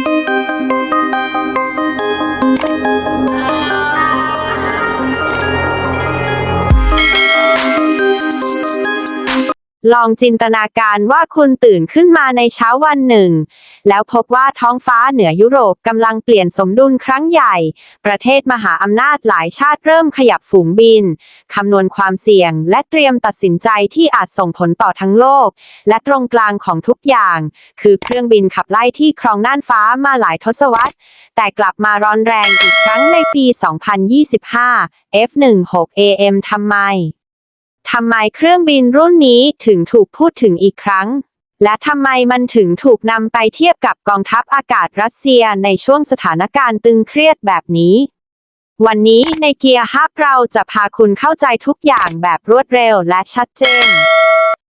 thank you ลองจินตนาการว่าคุณตื่นขึ้นมาในเช้าวันหนึ่ง แล้วพบว่าท้องฟ้าเหนือยุโรปกำลังเปลี่ยนสมดุลครั้งใหญ่ ประเทศมหาอำนาจหลายชาติเริ่มขยับฝูงบิน คำนวณความเสี่ยง และเตรียมตัดสินใจที่อาจส่งผลต่อทั้งโลก และตรงกลางของทุกอย่าง คือเครื่องบินขับไล่ที่ครองน่านฟ้ามาหลายทศวรรษ แต่กลับมาร้อนแรงอีกครั้งในปี 2025 F16AM ทำไม ทำไมเครื่องบินรุ่นนี้ถึงถูกพูดถึงอีกครั้ง และทำไมมันถึงถูกนำไปเทียบกับกองทัพอากาศรัสเซียในช่วงสถานการณ์ตึงเครียดแบบนี้ วันนี้ในเกียร์ฮับเราจะพาคุณเข้าใจทุกอย่างแบบรวดเร็วและชัดเจน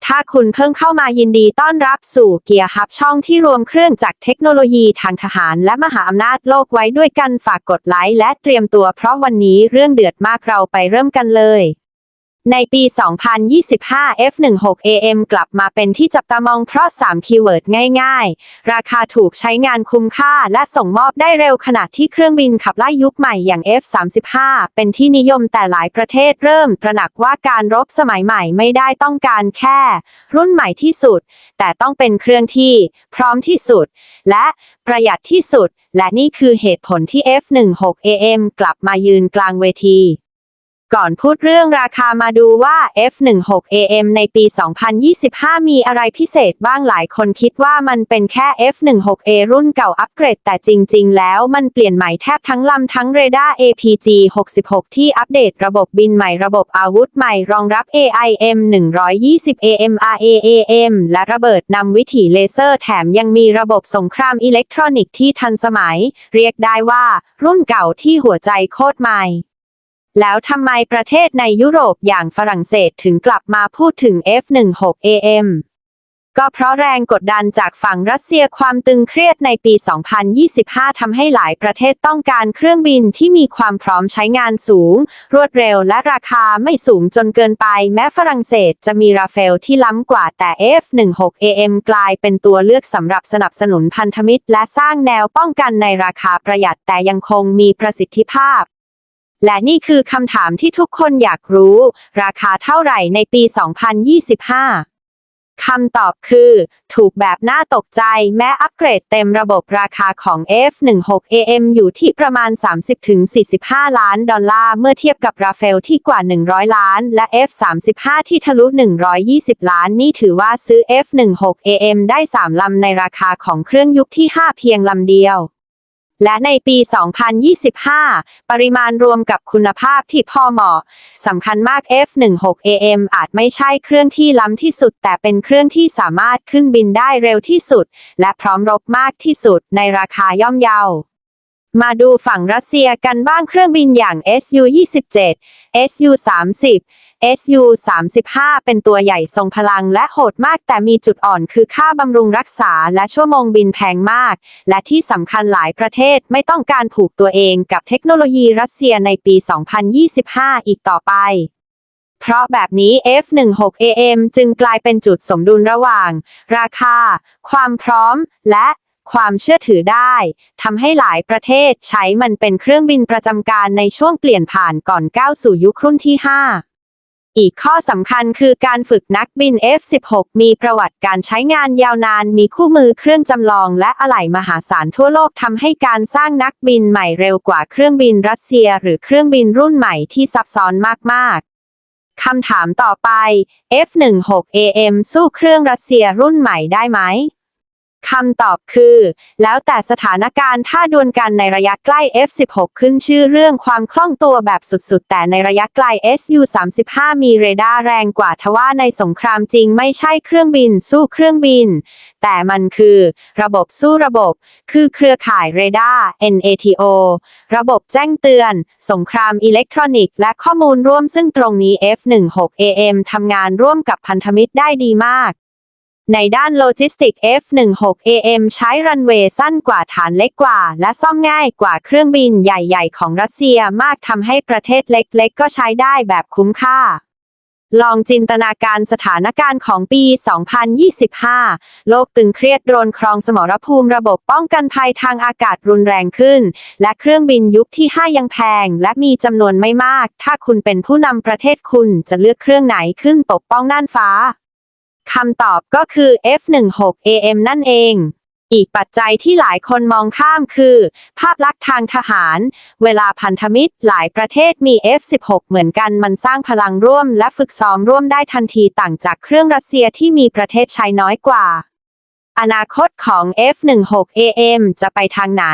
ถ้าคุณเพิ่งเข้ามายินดีต้อนรับสู่เกียร์ฮับช่องที่รวมเครื่องจักเทคโนโลยีทางทหารและมหาอำนาจโลกไว้ด้วยกันฝากกดไลค์และเตรียมตัวเพราะวันนี้เรื่องเดือดมากเราไปเริ่มกันเลย ในปี 2025 F16AM กลับมาเป็นที่จับตามองเพราะ 3 คีย์เวิร์ดง่ายๆ ราคาถูกใช้งานคุ้มค่าและส่งมอบได้เร็วขณะที่เครื่องบินขับไล่ยุคใหม่อย่าง F35 เป็นที่นิยมแต่หลายประเทศเริ่มตระหนักว่าการรบสมัยใหม่ไม่ได้ต้องการแค่ รุ่นใหม่ที่สุด แต่ต้องเป็นเครื่องที่พร้อมที่สุด และประหยัดที่สุด และนี่คือเหตุผลที่ F16AM กลับมายืนกลางเวที ก่อนพูดเรื่องราคามาดูว่า F16AM ในปี 2025 มีอะไรพิเศษบ้างหลายคนคิดว่ามันเป็นแค่ F16A รุ่นเก่าอัปเกรด แต่จริง ๆ แล้วมันเปลี่ยนใหม่แทบทั้งลำทั้งเรดาร์ APG 66 ที่อัปเดตระบบบินใหม่ระบบอาวุธใหม่รองรับ AIM 120 AMRAAM และระเบิดนำวิถีเลเซอร์แถมยังมีระบบสงครามอิเล็กทรอนิกส์ที่ทันสมัย เรียกได้ว่า รุ่นเก่าที่หัวใจโคตรใหม่ แล้วทำไมประเทศในยุโรปอย่างฝรั่งเศสถึงกลับมาพูดถึง F16AM ก็เพราะแรงกดดันจากฝั่งรัสเซียความตึงเครียดในปี 2025 ทำให้หลายประเทศต้องการเครื่องบินที่มีความพร้อมใช้งานสูง รวดเร็วและราคาไม่สูงจนเกินไป แม้ฝรั่งเศสจะมีราเฟลที่ล้ำกว่าแต่ F16AM กลายเป็นตัวเลือกสำหรับสนับสนุนพันธมิตร และสร้างแนวป้องกันในราคาประหยัดแต่ยังคงมีประสิทธิภาพ และนี่คือคำถามที่ทุกคนอยากรู้ ราคาเท่าไหร่ในปี 2025คำตอบคือ ถูกแบบน่าตกใจแม้อัปเกรดเต็มระบบราคาของ F16AM อยู่ที่ประมาณ 30-45 ล้านดอลลาร์ เมื่อเทียบกับราเฟลที่กว่า 100 ล้าน และ F35 ที่ทะลุ 120 ล้าน นี่ถือว่าซื้อ F16AM ได้ 3 ลำในราคาของเครื่องยุคที่ 5 เพียงลำเดียว และในปี 2025 ปริมาณรวมกับคุณภาพที่พอเหมาะสำคัญมาก F16AM อาจไม่ใช่เครื่องที่ล้ำที่สุด แต่เป็นเครื่องที่สามารถขึ้นบินได้เร็วที่สุด และพร้อมรบมากที่สุดในราคาย่อมเยามาดูฝั่งรัสเซียกันบ้างเครื่องบินอย่าง Su-27 Su-30 Su-35 เป็นตัวใหญ่ทรงพลังและโหดมากแต่มีจุดอ่อนคือค่าบำรุงรักษาและชั่วโมงบินแพงมาก และที่สำคัญหลายประเทศไม่ต้องการผูกตัวเองกับเทคโนโลยีรัสเซียในปี 2025 อีกต่อไป เพราะแบบนี้ F16AM จึงกลายเป็นจุดสมดุลระหว่าง ราคา ความพร้อม และความเชื่อถือได้ทำให้หลายประเทศใช้มันเป็นเครื่องบินประจำการในช่วงเปลี่ยนผ่านก่อนก้าวสู่ยุครุ่นที่ 5 อีกข้อสำคัญคือการฝึกนักบิน F16 มีประวัติการใช้งานยาวนาน มีคู่มือเครื่องจำลองและอะไหล่มหาศาลทั่วโลกทำให้การสร้างนักบินใหม่เร็วกว่าเครื่องบินรัสเซีย หรือเครื่องบินรุ่นใหม่ที่ซับซ้อนมาก ๆคำถามต่อไป F16AM สู้เครื่องรัสเซียรุ่นใหม่ได้ไหม คำตอบคือ แล้วแต่สถานการณ์ถ้าดวลกันในระยะใกล้ F16 ขึ้นชื่อเรื่องความคล่องตัวแบบสุดๆ แต่ในระยะไกล Su-35 มีเรดาร์แรงกว่าทว่าในสงครามจริงไม่ใช่เครื่องบินสู้เครื่องบิน แต่มันคือ ระบบสู้ระบบ คือเครือข่ายเรดาร์ NATO ระบบแจ้งเตือน สงครามอิเล็กทรอนิกส์และข้อมูลร่วมซึ่งตรงนี้ F16AM ทำงานร่วมกับพันธมิตรได้ดีมาก ในด้านโลจิสติก F16AM ใช้รันเวย์สั้นกว่าฐานเล็กกว่า และซ่อมง่ายกว่าเครื่องบินใหญ่ๆ ของรัสเซียมากทำให้ประเทศเล็กๆ ก็ใช้ได้แบบคุ้มค่า ลองจินตนาการสถานการณ์ของปี 2025 โลกตึงเครียดโดรนครองสมรภูมิระบบป้องกันภัยทางอากาศรุนแรงขึ้น และเครื่องบินยุคที่ 5 ยังแพง และมีจำนวนไม่มาก ถ้าคุณเป็นผู้นำประเทศคุณจะเลือกเครื่องไหนขึ้นปกป้องน่านฟ้า คำตอบก็คือ F16AM นั่นเอง อีกปัจจัยที่หลายคนมองข้ามคือ ภาพลักษณ์ทางทหาร เวลาพันธมิตรหลายประเทศมี F16 เหมือนกันมันสร้างพลังร่วมและฝึกซ้อมร่วมได้ทันทีต่างจากเครื่องรัสเซียที่มีประเทศใช้น้อยกว่า อนาคตของ F16AM จะไปทางไหน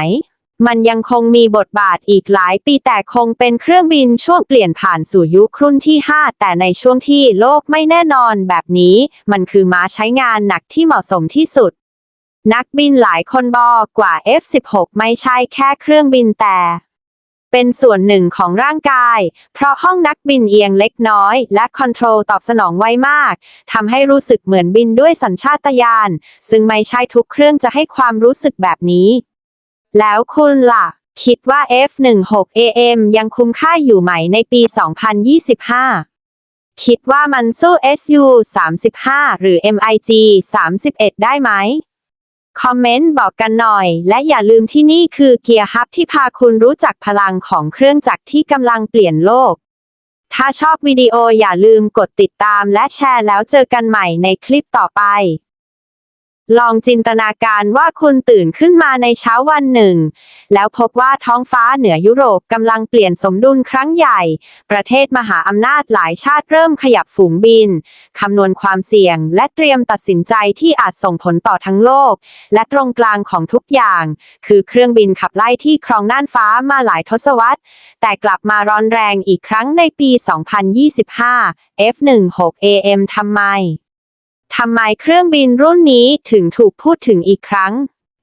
มันยังคงมีบทบาทอีกหลายปีแต่คงเป็นเครื่องบินช่วงเปลี่ยนผ่านสู่ยุครุ่นที่ 5 แต่ในช่วงที่โลกไม่แน่นอนแบบนี้ มันคือม้าใช้งานหนักที่เหมาะสมที่สุด นักบินหลายคนบอกกว่า F16 ไม่ใช่แค่เครื่องบินแต่เป็นส่วนหนึ่งของร่างกาย เพราะห้องนักบินเอียงเล็กน้อย และคอนโทรลตอบสนองไวมาก ทำให้รู้สึกเหมือนบินด้วยสัญชาตญาณ ซึ่งไม่ใช่ทุกเครื่องจะให้ความรู้สึกแบบนี้ แล้วคุณล่ะ คิดว่า F16AM ยังคุ้มค่าอยู่ไหมในปี 2025 คิดว่ามันสู้ SU 35 หรือ MiG 31 ได้ไหม คอมเมนต์บอกกันหน่อย และอย่าลืมที่นี่คือเกียร์ฮับที่พาคุณรู้จักพลังของเครื่องจักรที่กำลังเปลี่ยนโลก ถ้าชอบวิดีโออย่าลืมกดติดตามและแชร์แล้วเจอกันใหม่ในคลิปต่อไป ลองจินตนาการว่าคุณตื่นขึ้นมาในเช้าวันหนึ่ง แล้วพบว่าท้องฟ้าเหนือยุโรปกำลังเปลี่ยนสมดุลครั้งใหญ่ ประเทศมหาอำนาจหลายชาติเริ่มขยับฝูงบิน คำนวณความเสี่ยง และเตรียมตัดสินใจที่อาจส่งผลต่อทั้งโลก และตรงกลางของทุกอย่าง คือเครื่องบินขับไล่ที่ครองน่านฟ้ามาหลายทศวรรษ แต่กลับมาร้อนแรงอีกครั้งในปี 2025 F16AM ทำไม ทำไมเครื่องบินรุ่นนี้ถึงถูกพูดถึงอีกครั้ง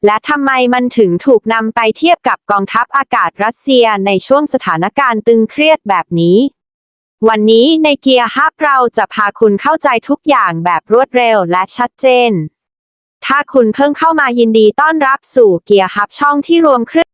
และทำไมมันถึงถูกนำไปเทียบกับกองทัพอากาศรัสเซียในช่วงสถานการณ์ตึงเครียดแบบนี้ วันนี้ในเกียร์ฮับเราจะพาคุณเข้าใจทุกอย่างแบบรวดเร็วและชัดเจน ถ้าคุณเพิ่งเข้ามายินดีต้อนรับสู่เกียร์ฮับช่องที่รวมเครื่อง